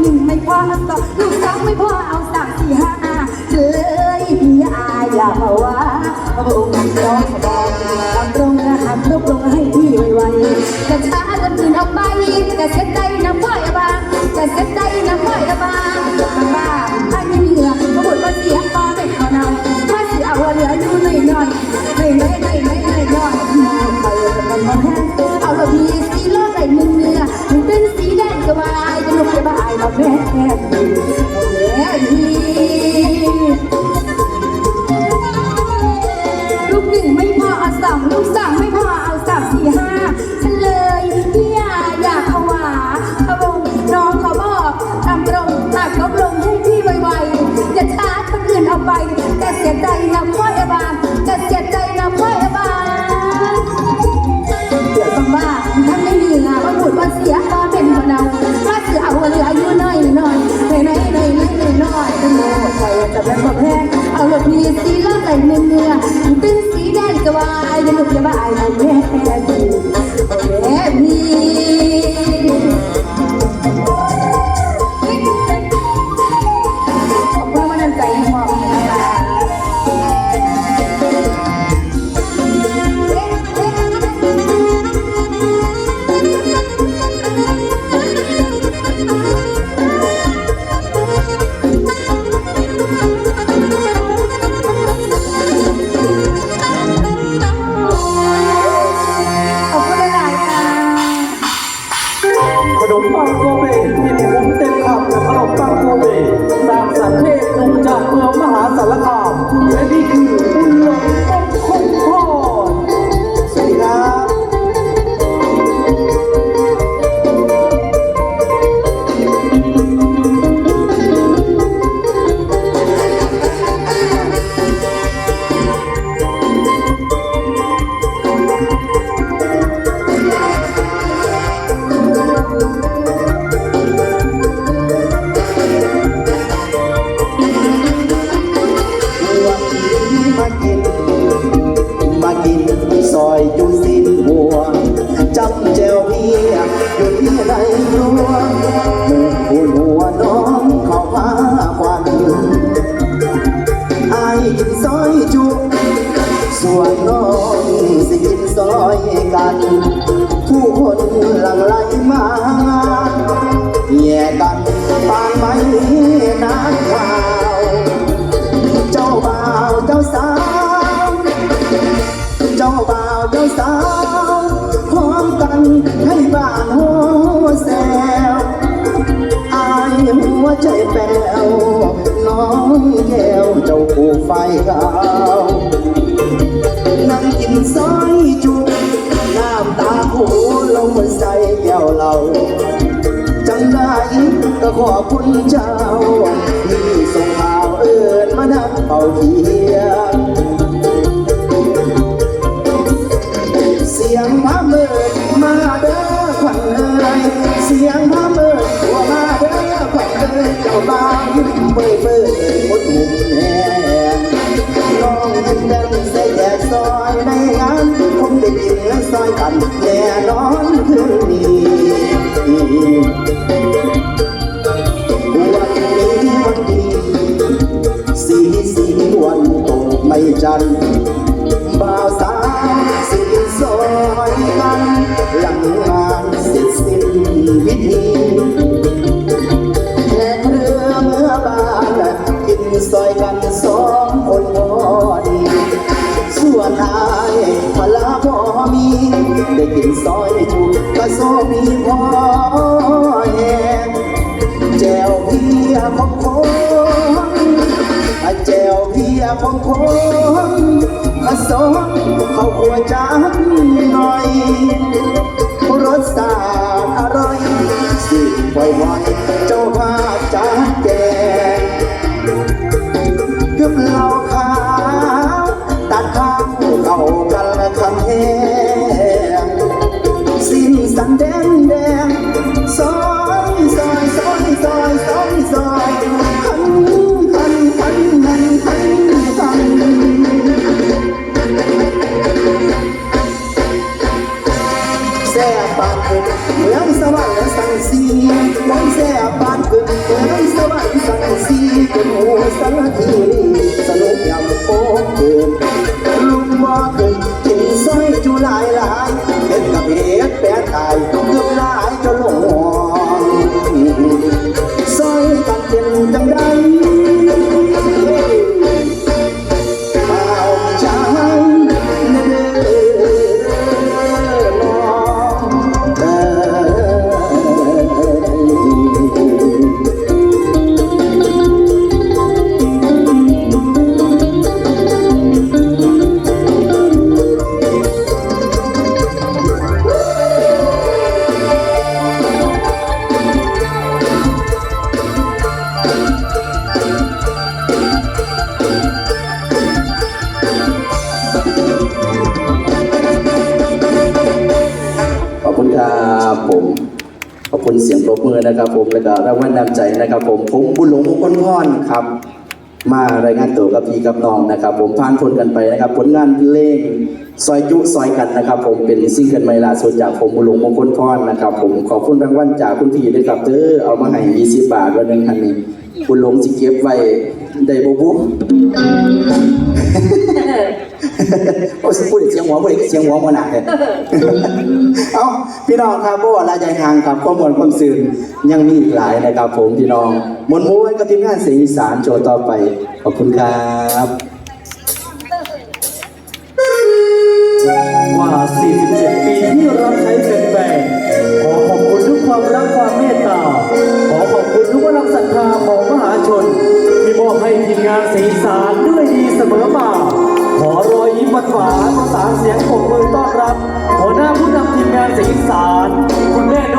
หนึ่งไม่พอเอาสองลูกสองไม่พอเอาสามสี่ห้าเลยพี่อาอย่ามาว่าพระองค์ร้องบอกทำตรงนะหักลบลงให้พี่ไวๆกระช้าคนอื่นออกไปกระเช็ด สั่งลูกสั่งไม่พอเอาสับสี่ห้าฉันเลยพี่ยาอยากผวาพะวงน้องขอบอกตำตรงตักลบลงให้พี่ไวๆอย่าช้าคนอื่นเอาไปจะเสียใจนะพ่อเอบานจะเสียใจนะพ่อเอบานเดือดบ้าท่านไม่มีงานว่าบุดว่าเสียก็เป็นคนเอาว่าเสือเอาเหลืออายุน่อยหน่อยหน่อยในในในน่อยหน่เป็นโมดไปจะเป็นประเภท เอาหลบมีสีแล้วใส่เนื้อเนื้อเป็นสีแดงกวายจะลุกจะบายเอาแม่ ขนมปังโกเบกินผมเต็มคำกับขนมปังโกเบสร้างสรรค์เทพศลงจากเมืองมหาสารคาม อยจุสินบัวจับเจวเพียอยู่ที่ไรรัวหมูผู้หัวน้องเขาพาควันอายกินซอยจุส่วนน้องสิกินซอยกัน ผู้คนหลั่งไหลมาแย่กันปานไม้นานวา ว น้องแก้วเจ้าผู้ไฟขาวนั่งกินซอยจุน้ำตาหูลงมาใส่แก้วเราจังได้ก็ขอบคุณเจ้าที่ส่งข่าวเอิญมานั่งเป่าเทียเสียงพระเมิดมาเด้อขวัญเอ้ยเสียงพระเมิดตัวมาเด้อขวัญเอ้ยเจ้าบ่า คืนนี้วันนี้วันดีสีสีวันตกไม่จันทร์ ส่วนายพลาพอมี ได้กินซอยจุกก็โซมีพอแหงแจวเพียของคนอาแจวเพียของคนมาสอนเขาขัวจักหน่อยรสชาติอร่อยสิ่งไวๆเจ้าภาพจัดแจงกับเหล้า คุณเสียงปรบมือนะครับ ผมแล้วก็รางวัลนำใจนะครับ ผมผมบุญหลงมงคลพรครับ มารายงานตัวกับพี่กับน้องนะครับ ผมผ่านพ้นกันไปนะครับ ผลงานเพลงซอยจุซอยกันนะครับ ผมเป็นซิงเกิลใหม่ล่าสุดจากผมบุญหลงมงคลพรนะครับ ผมขอบคุณรางวัลจากคุณพี่ด้วยครับเด้อเอามาให้20บาทวันหนึงคันนี้บุญหลงสิเก็บไว้ได้บ่บุ โอ้ยพูดเสียงหัวพูดเสียงหัวมันหนักเลยเอาพี่น้องครับเพราะว่าลายใจทางครับข้อมูลความสื่อยังมีอีกหลายนะครับผมพี่น้องมวลม้วนกับทีมงานเสียงอีสานโจต่อไป ขอบคุณครับกว่า 47 ปีที่รับใช้แฟนๆขอขอบคุณ